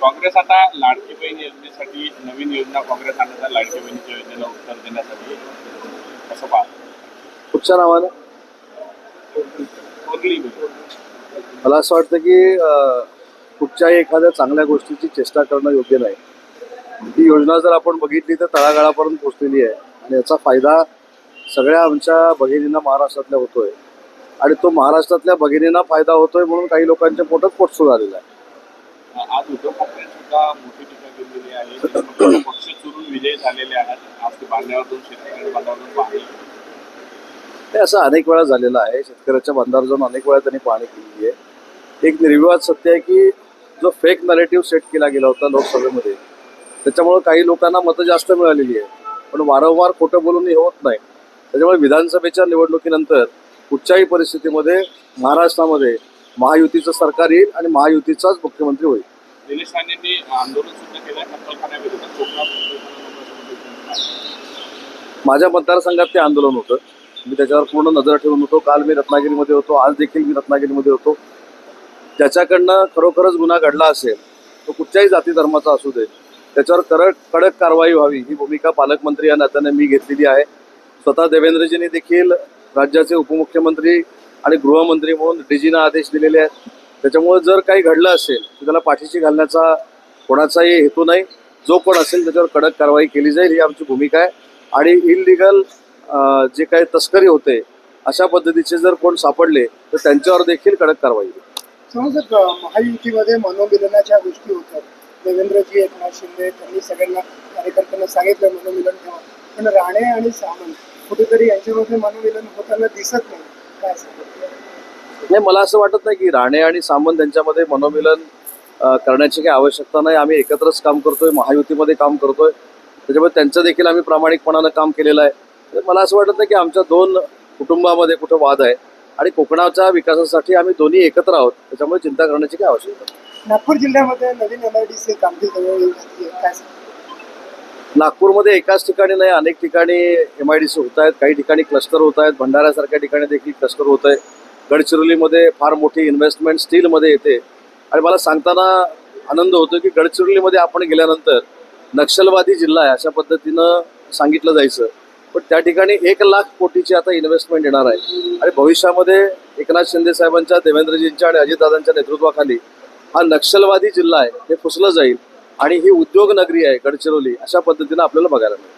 काँग्रेस आता लाडकी बहीण योजनेसाठी नवीन योजना काँग्रेस आणत आहे लाडकी बहिणीच्या योजनेला उत्तर देण्यासाठी कसं पाहत. कुठच्या नावानं? मला असं वाटतं की कुठच्याही एखाद्या चांगल्या गोष्टीची चेष्टा करणं योग्य नाही. ही योजना जर आपण बघितली तर तळागाळापर्यंत पोहोचलेली आहे. आणि याचा फायदा सगळ्या आमच्या भगिनींना महाराष्ट्रातल्या होतोय. आणि तो महाराष्ट्रातल्या भगिनींना फायदा होतोय म्हणून काही लोकांच्या पोटात पोटसूळ आलेला आहे. आज उद्धव ठाकरे सुद्धा मोठी टीका केलेली आहे. पक्ष चुरून विजयी झालेले आहेत. आज ते पाहणी हे असं अनेक वेळा झालेलं आहे. शेतकऱ्याच्या बांधावर जाऊन अनेक वेळा त्यांनी पाहणी केलेली आहे. एक निर्विवाद सत्य आहे की जो फेक नरेटिव्ह सेट केला गेला होता लोकसभेमध्ये त्याच्यामुळे काही लोकांना मतं जास्त मिळालेली आहे पण वारंवार खोटं बोलून हे होत नाही. त्याच्यामुळे विधानसभेच्या निवडणुकीनंतर कुठच्याही परिस्थितीमध्ये महाराष्ट्रामध्ये महायुतीचं सरकार येईल आणि महायुतीचाच मुख्यमंत्री होईल. निलेश राणेंनी आंदोलन सुद्धा केलं आहे कत्तलखान्याविरोधात कोकणात माझ्या मतदारसंघात ते आंदोलन होतं. मी त्याच्यावर पूर्ण नजर ठेवून होतो. काल मी रत्नागिरीमध्ये होतो. आज देखील मी रत्नागिरीमध्ये होतो. ज्याच्याकडनं खरोखरच गुन्हा घडला असेल तो कुठच्याही जाती धर्माचा असू दे त्याच्यावर कडक कडक कारवाई व्हावी ही भूमिका पालकमंत्री या नात्याने मी घेतलेली आहे. स्वतः देवेंद्रजींनी देखील राज्याचे उपमुख्यमंत्री आणि गृहमंत्री म्हणून डीजीना आदेश दिलेले आहेत. त्याच्यामुळे जर काही घडलं असेल तर त्याला पाठीशी घालण्याचा कोणाचाही हेतू नाही. जो कोण असेल त्याच्यावर कडक कारवाई केली जाईल ही आमची भूमिका आहे. आणि इनलिगल जे काही तस्करी होते अशा पद्धतीचे जर कोण सापडले तर त्यांच्यावर देखील कडक कारवाई होईल. महायुतीमध्ये मनोमिलनाच्या गोष्टी होतात. देवेंद्रजी एकनाथ शिंदे त्यांनी सगळ्यांना कार्यकर्त्यांना सांगितलं मनोमिलन ठेवा. पण राणे आणि सामंत कुठेतरी यांच्यामध्ये मनोमिलन होताना दिसत नाही. काय नाही मला असं वाटत नाही की राणे आणि सामंत यांच्यामध्ये मनोमिलन करण्याची काही आवश्यकता नाही. आम्ही एकत्रच काम करतोय महायुतीमध्ये काम करतोय. त्याच्यामुळे त्यांचं देखील आम्ही प्रामाणिकपणानं काम केलेलं आहे. तर मला असं वाटत नाही की आमच्या दोन कुटुंबामध्ये कुठं वाद आहे आणि कोकणाच्या विकासासाठी आम्ही दोन्ही एकत्र आहोत. त्याच्यामुळे चिंता करण्याची काही आवश्यकता. नागपूर जिल्ह्यामध्ये नवीन एम आय डी सी. काय सांगतो? नागपूरमध्ये एकाच ठिकाणी नाही अनेक ठिकाणी एम आय डी सी होत आहेत. काही ठिकाणी क्लस्टर होत आहेत. भंडाऱ्यासारख्या ठिकाणी देखील क्लस्टर होत आहे. गडचिरोलीमध्ये फार मोठी इन्व्हेस्टमेंट स्टीलमध्ये येते. आणि मला सांगताना आनंद होतो की गडचिरोलीमध्ये आपण गेल्यानंतर नक्षलवादी जिल्हा आहे अशा पद्धतीनं सांगितलं जायचं. पण त्या ठिकाणी एक लाख कोटीची आता इन्व्हेस्टमेंट येणार आहे. आणि भविष्यामध्ये एकनाथ शिंदे साहेबांच्या देवेंद्रजींच्या आणि अजितदादांच्या नेतृत्वाखाली हा नक्षलवादी जिल्हा आहे हे फुसलं जाईल. आणि ही उद्योग नगरी आहे गडचिरोली अशा पद्धतीनं आपल्याला बघायला मिळेल